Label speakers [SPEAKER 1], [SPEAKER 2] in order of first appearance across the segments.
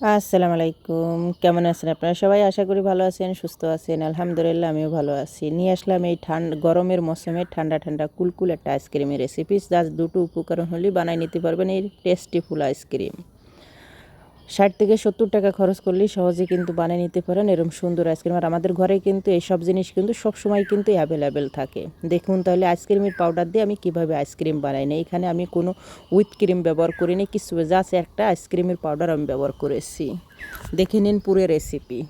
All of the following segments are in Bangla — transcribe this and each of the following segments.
[SPEAKER 1] আসসালামু আলাইকুম কেমন আছেন আপনারা? সবাই আশা করি ভালো আছেন, সুস্থ আছেন। আলহামদুলিল্লাহ, আমিও ভালো আছি। নিয়ে আসলাম এই ঠান্ডা, গরমের মৌসুমে ঠান্ডা ঠান্ডা কুলকুল একটা আইসক্রিমের রেসিপি জাস্ট দুটো উপকরণ হলেই বানাই নিতে পারবেন এই টেস্টি ফুল আইসক্রিম ষাট থেকে সত্তর টাকা খরচ করলেই সহজে কিন্তু বানিয়ে নিতে পারেন এরকম সুন্দর আইসক্রিম। আর আমাদের ঘরে কিন্তু এই সব জিনিস কিন্তু সব সময় কিন্তু অ্যাভেলেবেল থাকে। দেখুন তাহলে আইসক্রিমের পাউডার দিয়ে আমি কীভাবে আইসক্রিম বানাই না এখানে আমি কোনো উইথ ক্রিম ব্যবহার করিনি, কিছু জাস্ট একটা আইসক্রিমের পাউডার আমি ব্যবহার করেছি। দেখে নিন পুরো রেসিপি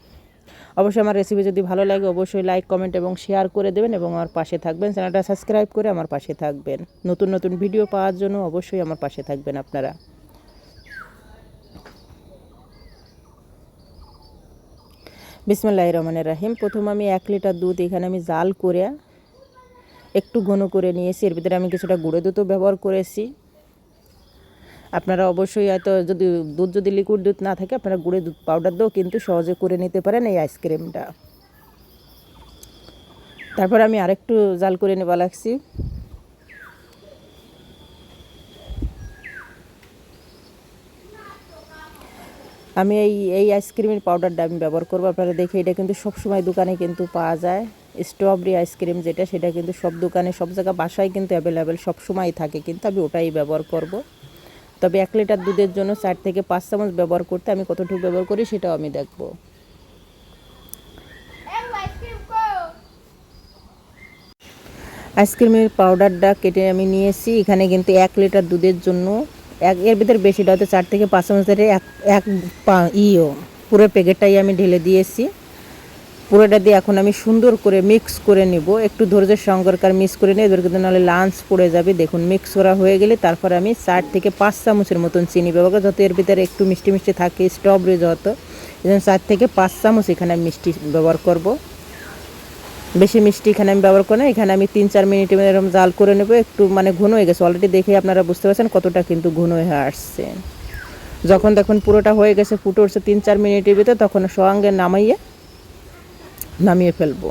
[SPEAKER 1] অবশ্যই আমার রেসিপি যদি ভালো লাগে অবশ্যই লাইক কমেন্ট এবং শেয়ার করে দেবেন এবং আমার পাশে থাকবেন। চ্যানেলটা সাবস্ক্রাইব করে আমার পাশে থাকবেন। নতুন নতুন ভিডিও পাওয়ার জন্য অবশ্যই আমার পাশে থাকবেন আপনারা। বিসমুল্লাহ রহমানের রাহিম। প্রথম আমি এক লিটার দুধ এখানে আমি জাল করে একটু ঘন করে নিয়েছি। এর ভিতরে আমি কিছুটা গুঁড়ো দুধও ব্যবহার করেছি। আপনারা অবশ্যই হয়তো যদি দুধ যদি লিকুইড দুধ না থাকে, আপনারা গুঁড়ো দুধ পাউডার দিয়েও কিন্তু সহজে করে নিতে পারেন এই আইসক্রিমটা তারপর আমি আরেকটু জাল করে নেওয়া লাগছি। আমি এই এই আইসক্রিমের পাউডারটা আমি ব্যবহার করব। আপনারা দেখে এটা কিন্তু সব সময় দোকানে কিন্তু পাওয়া যায়। স্ট্রবেরি আইসক্রিম যেটা, সেটা কিন্তু সব দোকানে, সব জায়গা বাসায় কিন্তু অ্যাভেলেবেল সব সময় থাকে। কিন্তু আমি ওটাই ব্যবহার করব। তবে এক লিটার দুধের জন্য চার থেকে পাঁচ চামচ ব্যবহার করতে আমি কতটুকু ব্যবহার করি সেটাও আমি দেখব। আইসক্রিমের পাউডারটা কেটে আমি নিয়েছি। এখানে কিন্তু এক লিটার দুধের জন্য এক এর ভিতরে বেশিটা হয়তো চার থেকে পাঁচ চামচ ধরে এক এক ইও। পুরো প্যাকেটটাই আমি ঢেলে দিয়েছি। পুরোটা দিয়ে এখন আমি সুন্দর করে মিক্স করে নিব। একটু ধৈর্যের সঙ্গরকার মিক্স করে নিই এবার কিন্তু নাহলে লাঞ্চ পড়ে যাবে। দেখুন মিক্স করা হয়ে গেলে তারপর আমি চার থেকে পাঁচ চামচের মতন চিনি ব্যবহার যত এর ভিতরে একটু মিষ্টি মিষ্টি থাকে স্ট্রবেরি যত এই জন্য চার থেকে পাঁচ চামচ এখানে আমি মিষ্টি ব্যবহার করব। বেশি মিষ্টি এখানে আমি ব্যবহার করি না। এখানে আমি তিন চার মিনিটের এরকম জাল করে নেব, একটু মানে ঘন হয়ে গেছে। অলরেডি দেখে আপনারা বুঝতে পারছেন কতটা কিন্তু ঘন হয়ে আসছে। যখন দেখুন পুরোটা হয়ে গেছে, ফুটে উঠছে তিন চার মিনিটের ভিতরে, তখন সঙ্গে নামাইয়ে, নামিয়ে ফেলব।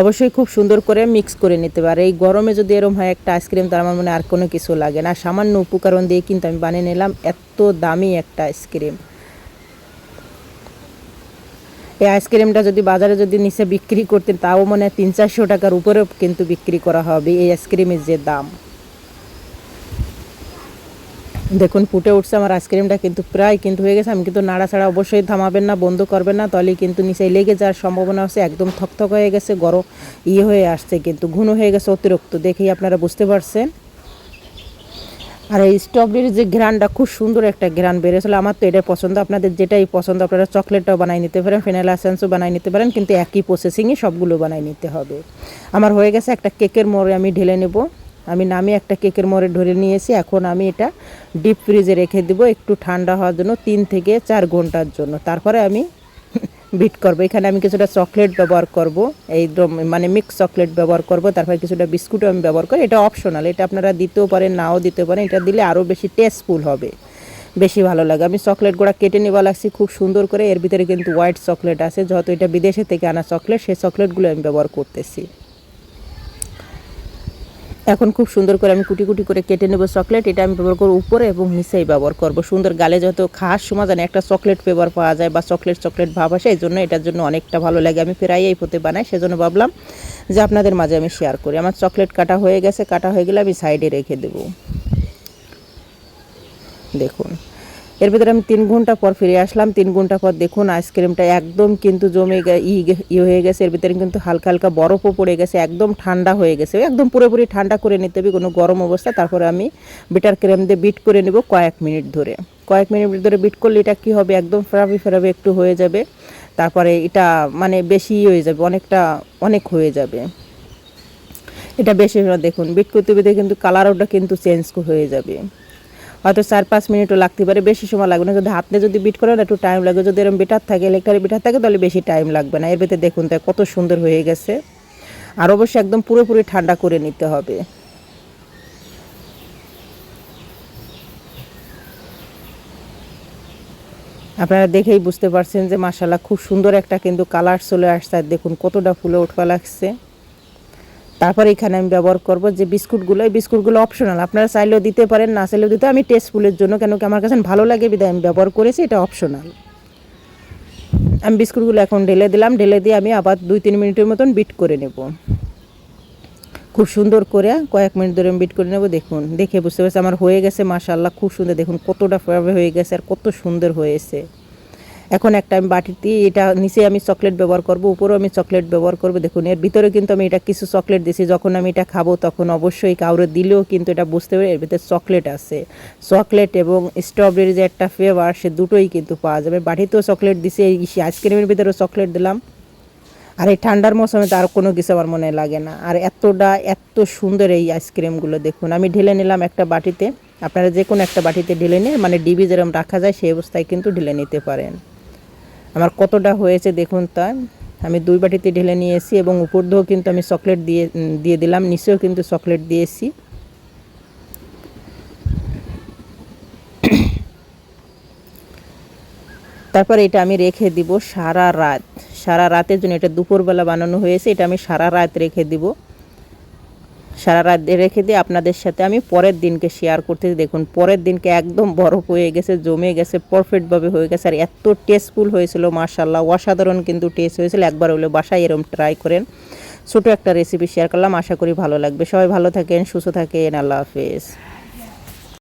[SPEAKER 1] অবশ্যই খুব সুন্দর করে মিক্স করে নিতে পারে। এই গরমে যদি এরম হয়, একটা আইসক্রিম তার আমার মনে আর কোনো কিছু লাগে না। সামান্য উপকরণ দিয়ে কিন্তু আমি বানিয়ে নিলাম, এত দামি একটা আইসক্রিম এই আইসক্রিমটা যদি বাজারে যদি নিচে বিক্রি করতেন, তাও মনে হয় তিন চারশো টাকার উপরেও কিন্তু বিক্রি করা হবে এই আইসক্রিমের যে দাম। দেখুন, ফুটে উঠছে আমার আইসক্রিমটা কিন্তু প্রায় কিন্তু হয়ে গেছে। আমি কিন্তু নাড়াছাড়া অবশ্যই থামাবেন না, বন্ধ করবেন না তাহলে কিন্তু নিচে লেগে যাওয়ার সম্ভাবনা আছে। একদম থকথক হয়ে গেছে, গরম ইয়ে হয়ে আসছে কিন্তু, ঘন হয়ে গেছে অতিরিক্ত। দেখেই আপনারা বুঝতে পারছেন। আর এই স্ট্রবেরির যে ঘ্রানটা খুব সুন্দর একটা ঘ্রান বেড়েছিল আমার তো এটাই পছন্দ। আপনাদের যেটাই পছন্দ, আপনারা চকলেটটাও বানাই নিতে পারেন ফেনাইল এসেন্সও বানাই নিতে পারেন, কিন্তু একই প্রসেসিংয়ে সবগুলো বানাই নিতে হবে। আমার হয়ে গেছে একটা কেকের মোড়ে আমি ঢেলে নেব। আমি নামে একটা কেকের মোড়ে ধরে নিয়েছি, এখন আমি এটা ডিপ ফ্রিজে রেখে দেবো, একটু ঠান্ডা হওয়ার জন্য তিন থেকে চার ঘণ্টার জন্য। তারপরে আমি বিট করব। এখানে আমি কিছুটা চকলেট ব্যবহার করব। এই মানে মিক্স চকলেট ব্যবহার করব। তারপরে কিছুটা বিস্কুটও আমি ব্যবহার করি। এটা অপশনাল এটা আপনারা দিতেও পারেন, নাও দিতে পারেন। এটা দিলে আরও বেশি টেস্টফুল হবে, বেশি ভালো লাগে। আমি চকলেট গুঁড়া কেটে নেওয়া লাগছি খুব সুন্দর করে। এর ভিতরে কিন্তু হোয়াইট চকলেট আছে। যত এটা বিদেশে থেকে আনা চকলেট সেই চকলেটগুলো আমি ব্যবহার করতেছি। এখন খুব সুন্দর করে আমি কুটি কুটি করে কেটে নেব চকলেট এটা আমি ব্যবহার করব উপরে এবং নিচেই ব্যবহার করব। সুন্দর গালে যত খাস সময় জানি একটা চকলেট ফ্লেভার পাওয়া যায় বা চকলেট চকলেট ভাব আসে, এই জন্য এটার জন্য অনেকটা ভালো লাগে। আমি প্রায় এই পথে বানাই, সেজন্য ভাবলাম যে আপনাদের মাঝে আমি শেয়ার করি। আমার চকলেট কাটা হয়ে গেছে, কাটা হয়ে গেলে আমি সাইডে রেখে দেবো। দেখুন। এর ভিতরে আমি তিন ঘণ্টা পর ফিরে আসলাম। তিন ঘণ্টা পর দেখুন, আইসক্রিমটা একদম কিন্তু জমে ই হয়ে গেছে। এর ভিতরে কিন্তু হালকা হালকা বরফও পড়ে গেছে, একদম ঠান্ডা হয়ে গেছে। একদম পুরোপুরি ঠান্ডা করে নিতে হবে, কোনো গরম অবস্থা তারপরে আমি বিটার ক্রেম দিয়ে বিট করে নেব কয়েক মিনিট ধরে। কয়েক মিনিট ধরে বিট করলে এটা কী হবে? একদম ফেরাবি ফেরাবি একটু হয়ে যাবে। তারপরে এটা মানে বেশি হয়ে যাবে, অনেকটা, অনেক হয়ে যাবে। এটা বেশি দেখুন, বিট করতে করতে কিন্তু কালারটা কিন্তু চেঞ্জ হয়ে যাবে। হয়তো চার, পাঁচ মিনিটও লাগতে পারে, বেশি সময় লাগবে না। যদি হাতে যদি বিট করেন, একটু টাইম লাগবে। যদি এরকম বিটার থাকে ইলেকট্রিক বিটার থাকে, তাহলে বেশি টাইম লাগবে না। এর ভিতরে দেখুন তাই কত সুন্দর হয়ে গেছে। আর অবশ্যই একদম পুরোপুরি ঠান্ডা করে নিতে হবে। আপনারা দেখেই বুঝতে পারছেন যে মাসাল্লাহ খুব সুন্দর একটা কিন্তু কালার চলে আসছে। দেখুন কতটা ফুলে উঠবা লাগছে। তারপর এখানে আমি ব্যবহার করব যে বিস্কুটগুলো, এই বিস্কুটগুলো অপশনাল আপনারা চাইলেও দিতে পারেন, না চাইলেও দিতে আমি টেস্টফুলের জন্য, কেন কি আমার কাছে ভালো লাগে বিধায় আমি ব্যবহার করেছি, এটা অপশনাল আমি বিস্কুটগুলো এখন ঢেলে দিলাম, ঢেলে দিয়ে আমি আবার দুই তিন মিনিটের মতন বিট করে নেব। খুব সুন্দর করে, কয়েক মিনিট ধরে আমি বিট করে নেব, দেখুন, দেখে বুঝতে পারছি আমার হয়ে গেছে মাশাল্লাহ খুব সুন্দর, দেখুন, কতটা ফ্লেভার হয়ে গেছে আর কত সুন্দর হয়েছে। এখন একটা আমি বাটিতে এটা নিচে আমি চকলেট ব্যবহার করব, উপরেও আমি চকলেট ব্যবহার করব। দেখুন, এর ভিতরে কিন্তু আমি এটা কিছু চকলেট দিছি যখন আমি এটা খাব তখন অবশ্যই কাউরে দিলেও কিন্তু এটা বুঝতে পারি, এর ভিতরে চকলেট আছে। চকলেট এবং স্ট্রবেরি যে একটা ফ্লেভার সে দুটোই কিন্তু পাওয়া যাবে। বাটিতেও চকলেট দিছি এই আইসক্রিমের ভিতরেও চকলেট দিলাম। আর এই ঠান্ডার মৌসুমে তো আর কোনো কিছু আমার মনে লাগে না। আর এতটা, এত সুন্দর এই আইসক্রিমগুলো দেখুন, আমি ঢেলে নিলাম একটা বাটিতে। আপনারা যে কোনো একটা বাটিতে ঢেলে নিয়ে মানে ডিবি যেরকম রাখা যায়, সেই অবস্থায় কিন্তু ঢেলে নিতে পারেন। আমার কতটা হয়েছে দেখুন তা, আমি দুই বাটিতে ঢেলে নিয়েছি এবং উপর দিয়েও কিন্তু আমি চকলেট দিয়ে দিয়ে দিলাম, নিচেও কিন্তু চকলেট দিয়েছি। তারপর এটা আমি রেখে দিব সারা রাত। সারা রাতের জন্য এটা দুপুরবেলা বানানো হয়েছে, এটা আমি সারা রাত রেখে দিব। সারা রাত রেখে দিয়ে আপনাদের সাথে আমি পরের দিনকে শেয়ার করতে দেখুন, পরের দিনকে একদম বরফ হয়ে গেছে, জমে গেছে পারফেক্টভাবে হয়ে গেছে। আর এত টেস্টফুল হয়েছিল মার্শাল্লাহ অসাধারণ কিন্তু টেস্ট হয়েছিল। একবার হলে বাসায় এরম ট্রাই করেন। ছোটো একটা রেসিপি শেয়ার করলাম, আশা করি ভালো লাগবে। সবাই ভালো থাকেন, সুস্থ থাকেন, আল্লাহ হাফেজ।